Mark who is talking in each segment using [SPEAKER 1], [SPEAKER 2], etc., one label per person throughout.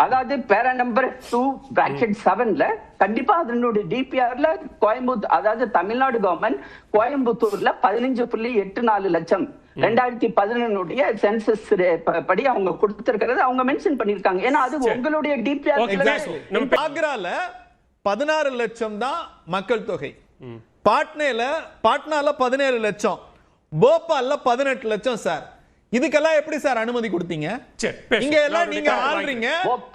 [SPEAKER 1] அதாவது பேரா number two bracket செவன்ல கண்டிப்பா அதனுடைய டிபிஆர்ல கோயம்புத்தூர் அதாவது தமிழ்நாடு கவர்மெண்ட் கோயம்புத்தூர்ல பதினஞ்சு புள்ளி எட்டு நாலு லட்சம். ரெண்டாயிரத்தி பதினொன்னுடைய சென்சஸ் படி அவங்க கொடுத்திருக்கிறது அவங்க மென்ஷன் பண்ணிருக்காங்க ஏன்னா அது உங்களுடைய. டிபிஆர்
[SPEAKER 2] ஆக்ரால பதினாறு லட்சம் தான் மக்கள் தொகை. பாட்னேல பாட்னால பதினேழு லட்சம். போபால்ல பதினெட்டு லட்சம் சார் இதுக்கெல்லாம் எப்படி சார் அனுமதி கொடுத்தீங்க. இங்க எல்லாம் நீங்க ஆள்றீங்க.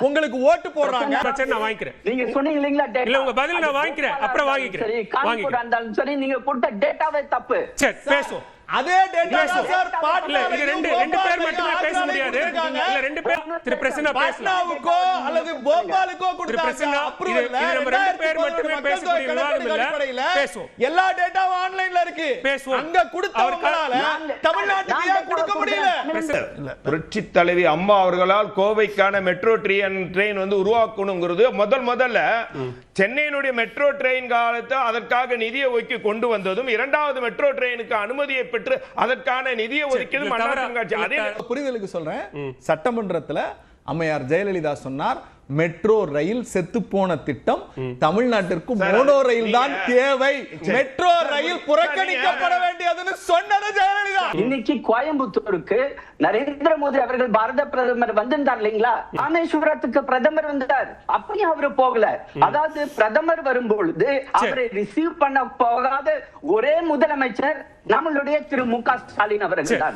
[SPEAKER 2] உங்களுக்கு ஓட்டு போடுறாங்க
[SPEAKER 3] பிரச்சனை நான் வாங்கிக்கிறேன்
[SPEAKER 1] நீங்க சொன்னீங்க இல்லைங்களா?
[SPEAKER 3] இல்ல, உங்க பதில் நான் வாங்கிக்கிறேன். அப்புறம் வாங்கிக்கிறேன்.
[SPEAKER 1] சரி கான்பூரா. இருந்தாலும் சரி நீங்க கொடுத்த டேட்டாவே தப்பு
[SPEAKER 3] சரி பேசுவோம்
[SPEAKER 2] அதே டேட்டா. சார்
[SPEAKER 3] இல்ல
[SPEAKER 2] பாட்னாலையும்
[SPEAKER 3] இது ரெண்டு ரெண்டு பேர் மட்டுமே பேச முடியாது. இல்ல ரெண்டு பேர் திரு பிரசன்னா
[SPEAKER 2] பாட்னாவுக்கோ அல்லது போபாலுக்கோ கொடுத்தாங்க அப்ரூவல்
[SPEAKER 3] இது நம்ம ரெண்டு பேர் மட்டுமே பேசக்கூடிய விவாதம் இல்ல. பேசுவோம்.
[SPEAKER 2] எல்லா டேட்டாவும் ஆன்லைன்ல இருக்கு
[SPEAKER 3] பேசுவோம்.
[SPEAKER 2] அங்க கொடுத்தவங்களால தமிழ்நாட்டுக்கு ஏன் கொடுக்க முடியல
[SPEAKER 3] பேச-
[SPEAKER 4] புரட்சி தலைவி அம்மா அவர்களால் கோவைக்கான மெட்ரோ ட்ரெயின் ட்ரெயின் வந்து உருவாக்கணுங்கிறது முதல் முதல்ல சென்னையினுடைய மெட்ரோ ட்ரெயின் காலத்தை அதற்காக நிதியை ஒதுக்கி கொண்டு வந்ததும் இரண்டாவது மெட்ரோ ட்ரெயினுக்கு அனுமதியை பெற்று அதற்கான நிதியை
[SPEAKER 3] இது
[SPEAKER 2] புரிதலுக்கு சொல்றேன். சட்டமன்றத்துல அம்மையார் ஜெயலலிதா சொன்னார் மெட்ரோ ரயில் செத்து போன திட்டம் தமிழ்நாட்டிற்கு மோனோ ரயில் தான் தேவை மெட்ரோ ரயில் புறக்கணிக்கப்பட வேண்டியதுன்னு சொன்னது ஜெயலலிதா
[SPEAKER 1] இன்னைக்கு கோயம்புத்தூருக்கு நரேந்திர மோடி அவர்கள் பாரத பிரதமர் வந்திருந்தார் இல்லைங்களா ராமேஸ்வரத்துக்கு பிரதமர் வந்தார் அப்பயும் அவரு போகல அதாவது பிரதமர் வரும்பொழுது அவரை ரிசீவ் பண்ண போகாத ஒரே முதலமைச்சர் நம்மளுடைய திரு மு க ஸ்டாலின் அவர்கள் தான்.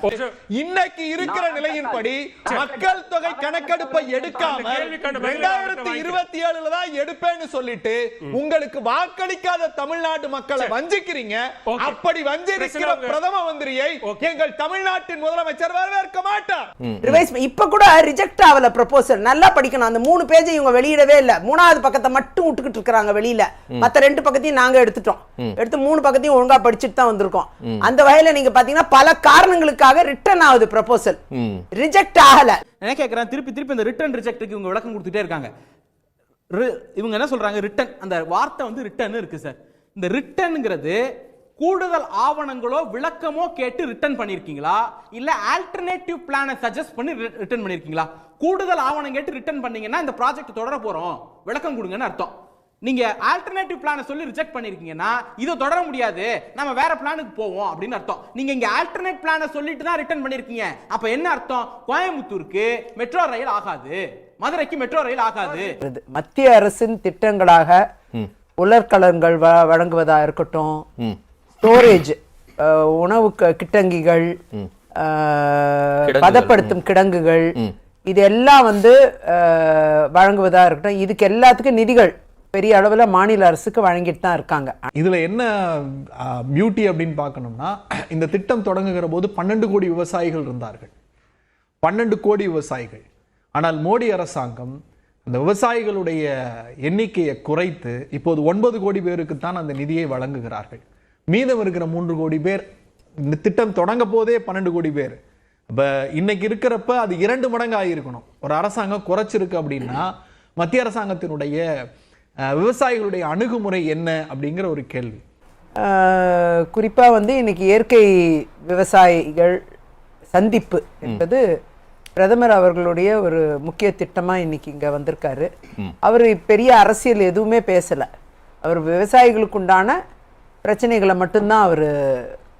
[SPEAKER 2] இன்னைக்கு இருக்கிற நிலையின்படி. மக்கள் தொகை கணக்கெடுப்பை எடுக்காம
[SPEAKER 3] அந்த கேள்விக்கான பதிலை
[SPEAKER 2] ரெண்டாயிரத்தி இருபத்தி ஏழுல தான் எடுப்பேன்னு சொல்லிட்டு உங்களுக்கு வாக்களிக்காத தமிழ்நாட்டு மக்களை வஞ்சிக்கிறீங்க. அப்படி வஞ்சிருக்கிற
[SPEAKER 3] பிரச்சனை
[SPEAKER 2] பிரதம மந்திரியை. எங்கள் தமிழ்நாட்டின் முதலமைச்சர் வரவேற்க மாட்டார்.
[SPEAKER 5] இப்ப கூட ரிஜெக்ட் ஆகல ப்ரொபோசல் நல்லா படிக்கணும். அந்த மூணு பேஜை இவங்க வெளியிடவே இல்ல. மூணாவது பக்கத்தை மட்டும் விட்டுக்கிட்டு இருக்காங்க வெளியில. மத்த ரெண்டு பக்கத்தையும் நாங்க எடுத்துட்டோம். எடுத்து மூணு பக்கத்தையும் ஒழுங்கா படிச்சுட்டு தான் வந்திருக்கோம். அந்த வகையில நீங்க பாத்தீங்கன்னா பல காரணங்களுக்காக ரிட்டர்ன் ஆகுது ப்ரொபோசல் ரிஜெக்ட் ஆகல.
[SPEAKER 6] என்ன கேட்குறேன் திருப்பி திருப்பி இந்த ரிட்டன் ரிஜெக்ட்டுக்கு இவங்க விளக்கம் கொடுத்துட்டே இருக்காங்க. இருக்காங்க. இவங்க என்ன சொல்றாங்க? ரிட்டன் அந்த வார்த்தை வந்து ரிட்டன் இருக்கு சார் இந்த ரிட்டன்ங்கிறது கூடுதல் ஆவணங்களோ விளக்கமோ கேட்டு ரிட்டர்ன் பண்ணியிருக்கீங்களா இல்லை ஆல்டர்னேட்டிவ் பிளானை சஜஸ்ட் பண்ணி ரிட்டர்ன் பண்ணியிருக்கீங்களா கூடுதல் ஆவணம் கேட்டு ரிட்டர்ன் பண்ணீங்கன்னா இந்த ப்ராஜெக்ட் தொடர போகிறோம் விளக்கம் கொடுங்கன்னு அர்த்தம். நீங்கள் ஆல்டர்னேட்டிவ் பிளானை சொல்லி ரிஜெக்ட் பண்ணியிருக்கீங்கன்னா இதை தொடர முடியாது. நம்ம வேற பிளானுக்கு போவோம் அப்படின்னு அர்த்தம். நீங்கள் இங்கே ஆல்டர்னேட் பிளானை சொல்லிட்டு தான் ரிட்டர்ன் பண்ணியிருக்கீங்க அப்போ என்ன அர்த்தம்? கோயம்புத்தூருக்கு மெட்ரோ ரயில் ஆகாது. மதுரைக்கு மெட்ரோ ரயில் ஆகாது.
[SPEAKER 5] மத்திய அரசின் திட்டங்களாக உலர்கலன்கள் வ- வழங்குவதா இருக்கட்டும். ஸ்டோரேஜ் உணவு க- கிட்டங்கிகள் பதப்படுத்தும் கிடங்குகள். இது எல்லாம் வந்து வழங்குவதா இருக்கட்டும். இதுக்கு எல்லாத்துக்கும் நிதிகள் பெரிய அளவுல மாநில அரசுக்கு வழங்கிட்டு தான் இருக்காங்க.
[SPEAKER 2] இதுல என்ன பியூட்டி அப்படின்னு பார்க்கணும்னா இந்த திட்டம் தொடங்குகிற போது பன்னெண்டு கோடி விவசாயிகள் இருந்தார்கள். பன்னெண்டு கோடி விவசாயிகள். ஆனால் மோடி அரசாங்கம் அந்த விவசாயிகளுடைய எண்ணிக்கையை குறைத்து இப்போது ஒன்பது கோடி பேருக்கு தான் அந்த நிதியை வழங்குகிறார்கள். மீதம் இருக்கிற மூன்று கோடி பேர் இந்த திட்டம் தொடங்க போதே பன்னெண்டு கோடி பேர். இப்போ இன்னைக்கு இருக்கிறப்ப அது இரண்டு மடங்கு ஆகியிருக்கணும் ஒரு அரசாங்கம் குறைச்சிருக்கு அப்படின்னா மத்திய அரசாங்கத்தினுடைய விவசாயிகளுடைய அணுகுமுறை என்ன அப்படிங்கிற ஒரு கேள்வி.
[SPEAKER 5] குறிப்பாக வந்து இன்னைக்கு இயற்கை விவசாயிகள் சந்திப்பு என்பது பிரதமர் அவர்களுடைய ஒரு முக்கிய திட்டமா இன்னைக்கு இங்க வந்திருக்காரு. அவர் பெரிய அரசியல் எதுவுமே பேசல. அவர் விவசாயிகளுக்கு உண்டான பிரச்சனைகளை மட்டும்தான் அவர்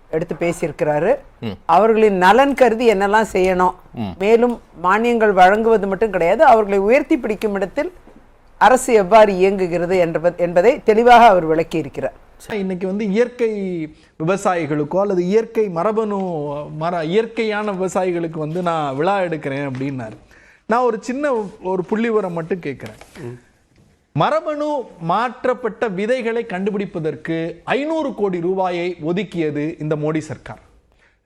[SPEAKER 5] எடுத்து பேசியிருக்கிறாரு. அவர்களின் நலன் கருதி என்னெல்லாம் செய்யணும். மேலும் மானியங்கள் வழங்குவது மட்டும் கிடையாது அவர்களை உயர்த்தி பிடிக்கும் இடத்தில் அரசு எவ்வாறு இயங்குகிறது என்ப- என்பதை தெளிவாக அவர் விளக்கி இருக்கிறார்
[SPEAKER 2] இன்னைக்கு வந்து இயற்கை விவசாயிகளுக்கோ அல்லது இயற்கை மரபணு மர இயற்கையான விவசாயிகளுக்கு வந்து நான் விழா எடுக்கிறேன் அப்படின்னாரு. நான் ஒரு சின்ன ஒரு புள்ளி உரம் மட்டும் கேட்குறேன் மரபணு மாற்றப்பட்ட விதைகளை கண்டுபிடிப்பதற்கு ஐநூறு கோடி ரூபாயை ஒதுக்கியது இந்த மோடி சர்க்கார்.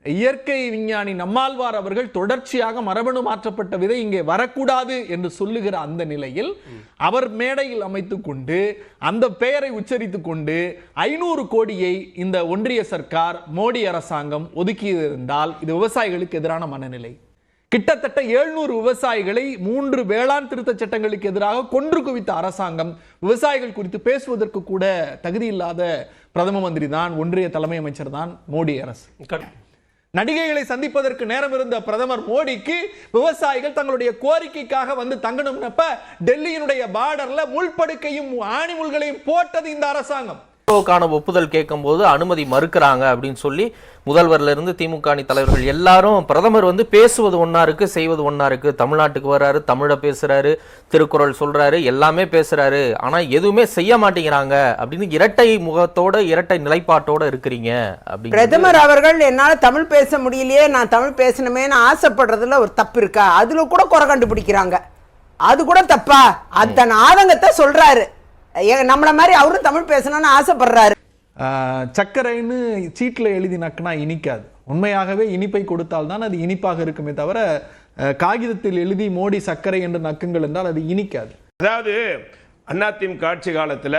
[SPEAKER 2] இயற்கை விஞ்ஞானி நம்மாழ்வார் அவர்கள் தொடர்ச்சியாக மரபணு மாற்றப்பட்ட விதை இங்கே வரக்கூடாது என்று சொல்லுகிற அந்த நிலையில் அவர் மேடையில் அமைத்து கொண்டு அந்த பெயரை உச்சரித்து கொண்டு ஐநூறு கோடியை இந்த ஒன்றிய சர்க்கார் மோடி அரசாங்கம் ஒதுக்கியிருந்தால் இது விவசாயிகளுக்கு எதிரான மனநிலை. கிட்டத்தட்ட எழுநூறு விவசாயிகளை மூன்று வேளாண் திருத்த சட்டங்களுக்கு எதிராக கொன்று குவித்த அரசாங்கம் விவசாயிகள் குறித்து பேசுவதற்கு கூட தகுதி இல்லாத பிரதம மந்திரி தான் ஒன்றிய தலைமை அமைச்சர் தான் மோடி அரசு. நடிகைகளை சந்திப்பதற்கு நேரம் இருந்த பிரதமர் மோடிக்கு விவசாயிகள் தங்களுடைய கோரிக்கைக்காக வந்து தங்கணும்னப்ப டெல்லியினுடைய பார்டர்ல முள்படுக்கையும் ஆணிமுள்களையும் போட்டது இந்த அரசாங்கம்.
[SPEAKER 7] க்கான ஒப்புதல் கேட்கும்போது அனுமதி மறுக்கிறாங்க அப்படின்னு சொல்லி முதல்வர்ல இருந்து திமுக அணி தலைவர்கள் எல்லாரும் பிரதமர் வந்து பேசுவது ஒன்றா இருக்குது செய்வது ஒன்றா இருக்குது தமிழ்நாட்டுக்கு வர்றாரு தமிழை பேசுகிறாரு திருக்குறள் சொல்கிறாரு எல்லாமே பேசுகிறாரு ஆனால் எதுவுமே செய்ய மாட்டேங்கிறாங்க அப்படின்னு இரட்டை முகத்தோட இரட்டை நிலைப்பாட்டோட இருக்கிறீங்க அப்படின்னு
[SPEAKER 5] பிரதமர் அவர்கள் என்னால் தமிழ் பேச முடியலையே நான் தமிழ் பேசணுமேன்னு ஆசைப்படுறதுல ஒரு தப்பு இருக்கா? அதில் கூட குறை கண்டுபிடிக்கிறாங்க. அது கூட தப்பா? அத்தனை ஆதங்கத்தை சொல்கிறாரு நம்மள மாதிரி அவரும் தமிழ் பேசணும்னு ஆசைப்படுறாரு.
[SPEAKER 2] ஆஹ், சர்க்கரைன்னு சீட்டில் எழுதி நக்கினா இனிக்காது. உண்மையாகவே இனிப்பை கொடுத்தால் தான் அது இனிப்பாக இருக்குமே தவிர காகிதத்தில் எழுதி மோடி சர்க்கரை என்று நக்குங்கள் என்றால் அது இனிக்காது.
[SPEAKER 4] அதாவது அதிமுக ஆட்சி காலத்துல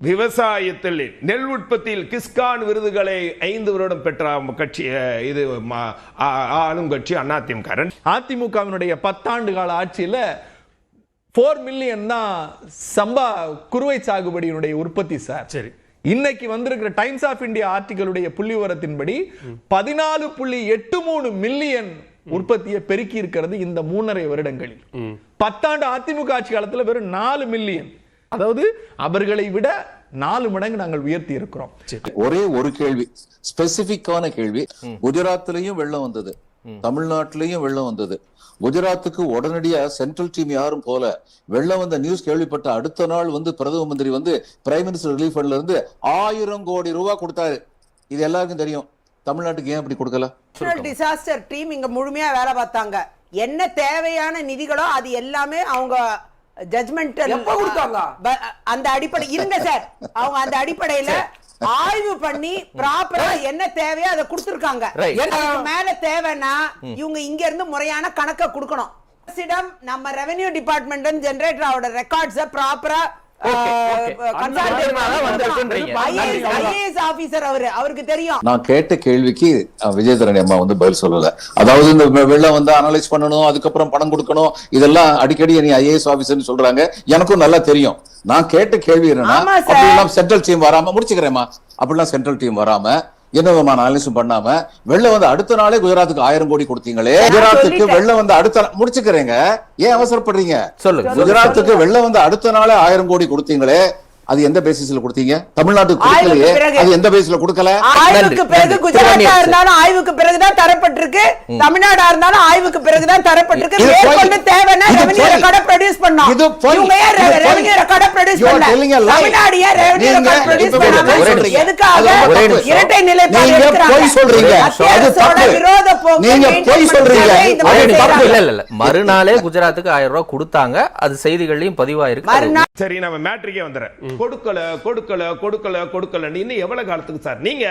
[SPEAKER 4] விவசாயத்தில் நெல் உற்பத்தியில் கிஸ்கான் விருதுகளை ஐந்து வருடம் பெற்ற கட்சி இது ம- ஆ- ஆளும் கட்சி அதிமுக
[SPEAKER 2] அதிமுகவினுடைய பத்தாண்டு கால ஆட்சியில ஃபோர் மில்லியன் தான் சம்பா குறுவை சாகுபடியினுடைய உற்பத்தி சார்
[SPEAKER 3] சரி.
[SPEAKER 2] இன்னைக்கு வந்திருக்கிற டைம்ஸ் ஆஃப் இந்தியா ஆர்டிகளுடைய புள்ளி விவரத்தின்படி பதினாலு புள்ளி எட்டு மூணு மில்லியன் உற்பத்தியை பெருக்கி இருக்கிறது இந்த மூணரை வருடங்களில். பத்தாண்டு அதிமுக ஆட்சி காலத்துல வெறும் நாலு மில்லியன் அதாவது அவர்களை விட நாலு மடங்கு நாங்கள் உயர்த்தி இருக்கிறோம்.
[SPEAKER 8] ஒரே ஒரு கேள்வி ஸ்பெசிபிக்கான கேள்வி. குஜராத்லயும் வெள்ளம் வந்தது. தமிழ்நாட்டிலையும் வெள்ளம் வந்தது. குஜராத்துக்கு உடனடியா சென்ட்ரல் டீம் யாரும் போல வெள்ளம் வந்த நியூஸ் கேள்விப்பட்ட அடுத்த நாள் வந்து பிரதம மந்திரி வந்து பிரைம் மினிஸ்டர் ரிலீஃப் ஃபண்ட்ல இருந்து ஆயிரம் கோடி ரூபாய் கொடுத்தாரு. இது எல்லாருக்கும் தெரியும். தமிழ்நாட்டுக்கு ஏன் அப்படி கொடுக்கல?
[SPEAKER 5] டிசாஸ்டர் டீம் இங்க முழுமையா வேலை பார்த்தாங்க. என்ன தேவையான நிதிகளோ அது எல்லாமே அவங்க ஜட்மெண்ட்
[SPEAKER 9] எப்ப கொடுத்தாங்க?
[SPEAKER 5] அந்த அடிப்படை இருங்க சார். அவங்க அந்த அடிப்படையில ஆய்வு பண்ணி ப்ராப்பரா என்ன தேவையோ அதை கொடுத்திருக்காங்க. அதுக்கு மேல தேவைன்னா இவங்க இங்க இருந்து முறையான கணக்க கொடுக்கணும். அரசிடம் நம்ம ரெவென்யூ டிபார்ட்மெண்ட் ஜெனரேட்டரோட ரெக்கார்ட்ஸ ப்ராப்பரா ஆபீசர்
[SPEAKER 8] நான் கேட்ட கேள்விக்கு விஜயதரணி அம்மா வந்து பதில் சொல்லல. அதாவது இந்த வெள்ளம் வந்து அனலைஸ் பண்ணணும் அதுக்கப்புறம் பணம் கொடுக்கணும் இதெல்லாம் அடிக்கடி நீ ஐஏஎஸ் ஆபீசர்னு சொல்றாங்க. எனக்கும் நல்லா தெரியும். நான் கேட்ட கேள்வி என்னன்னா சென்ட்ரல் டீம் வராம முடிச்சுக்கிறேம்மா. அப்படிலாம் சென்ட்ரல் டீம் வராம என்ன விதமான அனலிஸும் பண்ணாம வெள்ளம் வந்து அடுத்த நாளே குஜராத்துக்கு ஆயிரம் கோடி கொடுத்தீங்களே. குஜராத்துக்கு. வெள்ளம் வந்து அடுத்த முடிச்சுக்கிறேங்க. ஏன் அவசரப்படுறீங்க?
[SPEAKER 7] சொல்லுங்க.
[SPEAKER 8] குஜராத்துக்கு வெள்ளம் வந்து அடுத்த நாளே ஆயிரம் கோடி கொடுத்தீங்களே. அது எந்த பேசிஸ்ல கொடுத்தீங்க? தமிழ்நாட்டுக்கு கொடுக்கலையே. அது எந்த பேசிஸ்ல கொடுக்கல?
[SPEAKER 5] ஆய்வுக்கு பிறகு. குஜராத்தா. இருந்தாலும் ஆய்வுக்கு பிறகுதான் தரப்பட்டிருக்கு தமிழ்நாடா இருந்தாலும் ஆய்வுக்கு பிறகுதான் தரப்பட்டிருக்கு. மேற்கொண்டு தேவைன்னா ரெவென்யூ. ரெக்கார்ட ப்ரொடியூஸ் பண்ணோம். இவங்க ஏன். ரெவென்யூ ரெக்கார்ட ப்ரொடியூஸ் பண்ணல. தமிழ்நாடு ஏன் ரெவென்யூ ரெக்கார்ட் ப்ரொடியூஸ்
[SPEAKER 8] சொல்றீங்க.
[SPEAKER 5] எதுக்காக. இரட்டை நிலைப்பாடு.
[SPEAKER 8] பொய் சொல்றீங்க. அது தப்பு.
[SPEAKER 5] விரோத போக்கை
[SPEAKER 8] நீங்க பொய் சொல்றீங்க.
[SPEAKER 7] இல்ல இல்ல மறுநாளே குஜராத்துக்கு ஆயிரம் ரூபாய் கொடுத்தாங்க அது செய்திகள்லயும் பதிவாயிருக்கு
[SPEAKER 4] சரி நம்ம மேட்ரிக்கே வந்துடுறேன் கொடுக்கல கொடுக்கல கொடுக்கல கொடுக்கலன்னு இன்னும் எவ்வளவு காலத்துக்கு சார் நீங்க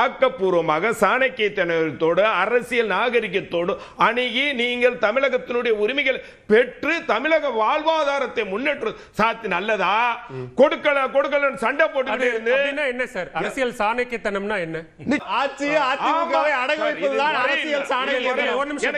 [SPEAKER 4] ஆக்கப்பூர்வமாக சாணக்கியத்தனத்தோடு அரசியல் நாகரிகத்தோடு அணுகி நீங்கள் தமிழகத்தினுடைய உரிமைகள் பெற்று தமிழக வாழ்வாதாரத்தை முன்னேற்ற சாத்தி நல்லதா கொடுக்கல கொடுக்கலன்னு சண்டை இருந்து
[SPEAKER 3] அப்படின்னா என்ன சார் அரசியல் சாணக்கியத்தனம்னா என்ன
[SPEAKER 2] ஆட்சியை அதிமுகவை அடகு. வைப்பதுதான் அரசியல். சாணக்கியம்.
[SPEAKER 3] ஒரு நிமிஷம்